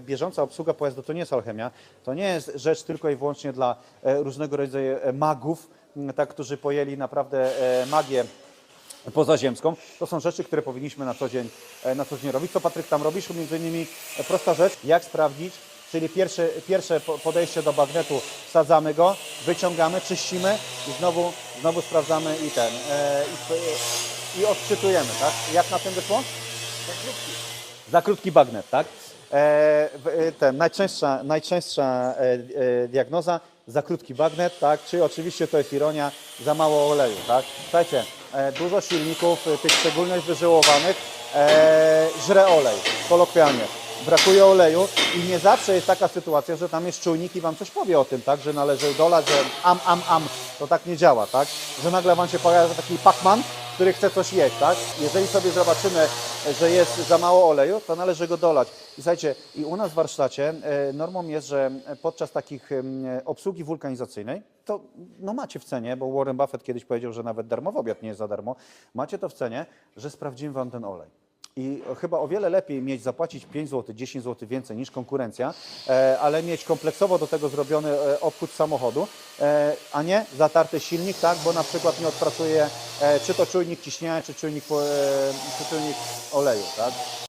Bieżąca obsługa pojazdu to nie jest alchemia, to nie jest rzecz tylko i wyłącznie dla e, różnego rodzaju e, magów, tak, którzy pojęli naprawdę e, magię pozaziemską. To są rzeczy, które powinniśmy na co dzień, na co dzień robić. Co Patryk tam robisz? Między innymi prosta rzecz, jak sprawdzić, czyli pierwsze, pierwsze po- podejście do bagnetu, wsadzamy go, wyciągamy, czyścimy i znowu, znowu sprawdzamy i ten, i, i odczytujemy, tak? Jak na tym wyszło? Za krótki bagnet, tak? E, e, ten, najczęstsza najczęststsza e, diagnoza za krótki bagnet, tak? Czy oczywiście to jest ironia, za mało oleju, tak? Słuchajcie, dużo silników, tych szczególnie wyżyłowanych, żre olej, kolokwialnie. Brakuje oleju i nie zawsze jest taka sytuacja, że tam jest czujnik i wam coś powie o tym, tak? Że należy dolać, że am, am, am. To tak nie działa, tak? Że nagle wam się pojawia taki Pac-Man, który chce coś jeść, tak? Jeżeli sobie zobaczymy, że jest za mało oleju, to należy go dolać. I słuchajcie, i u nas w warsztacie e, normą jest, że podczas takich obsługi wulkanizacyjnej, to no macie w cenie, bo Warren Buffett kiedyś powiedział, że nawet darmowy obiad nie jest za darmo, macie to w cenie, że sprawdzimy wam ten olej. I chyba o wiele lepiej mieć zapłacić 5 zł, 10 zł więcej niż konkurencja, e, ale mieć kompleksowo do tego zrobiony e, obchód samochodu, e, a nie zatarty silnik, tak, bo na przykład nie odpracuje czy to czujnik ciśnienia, czy czujnik, czy czujnik oleju. Tak?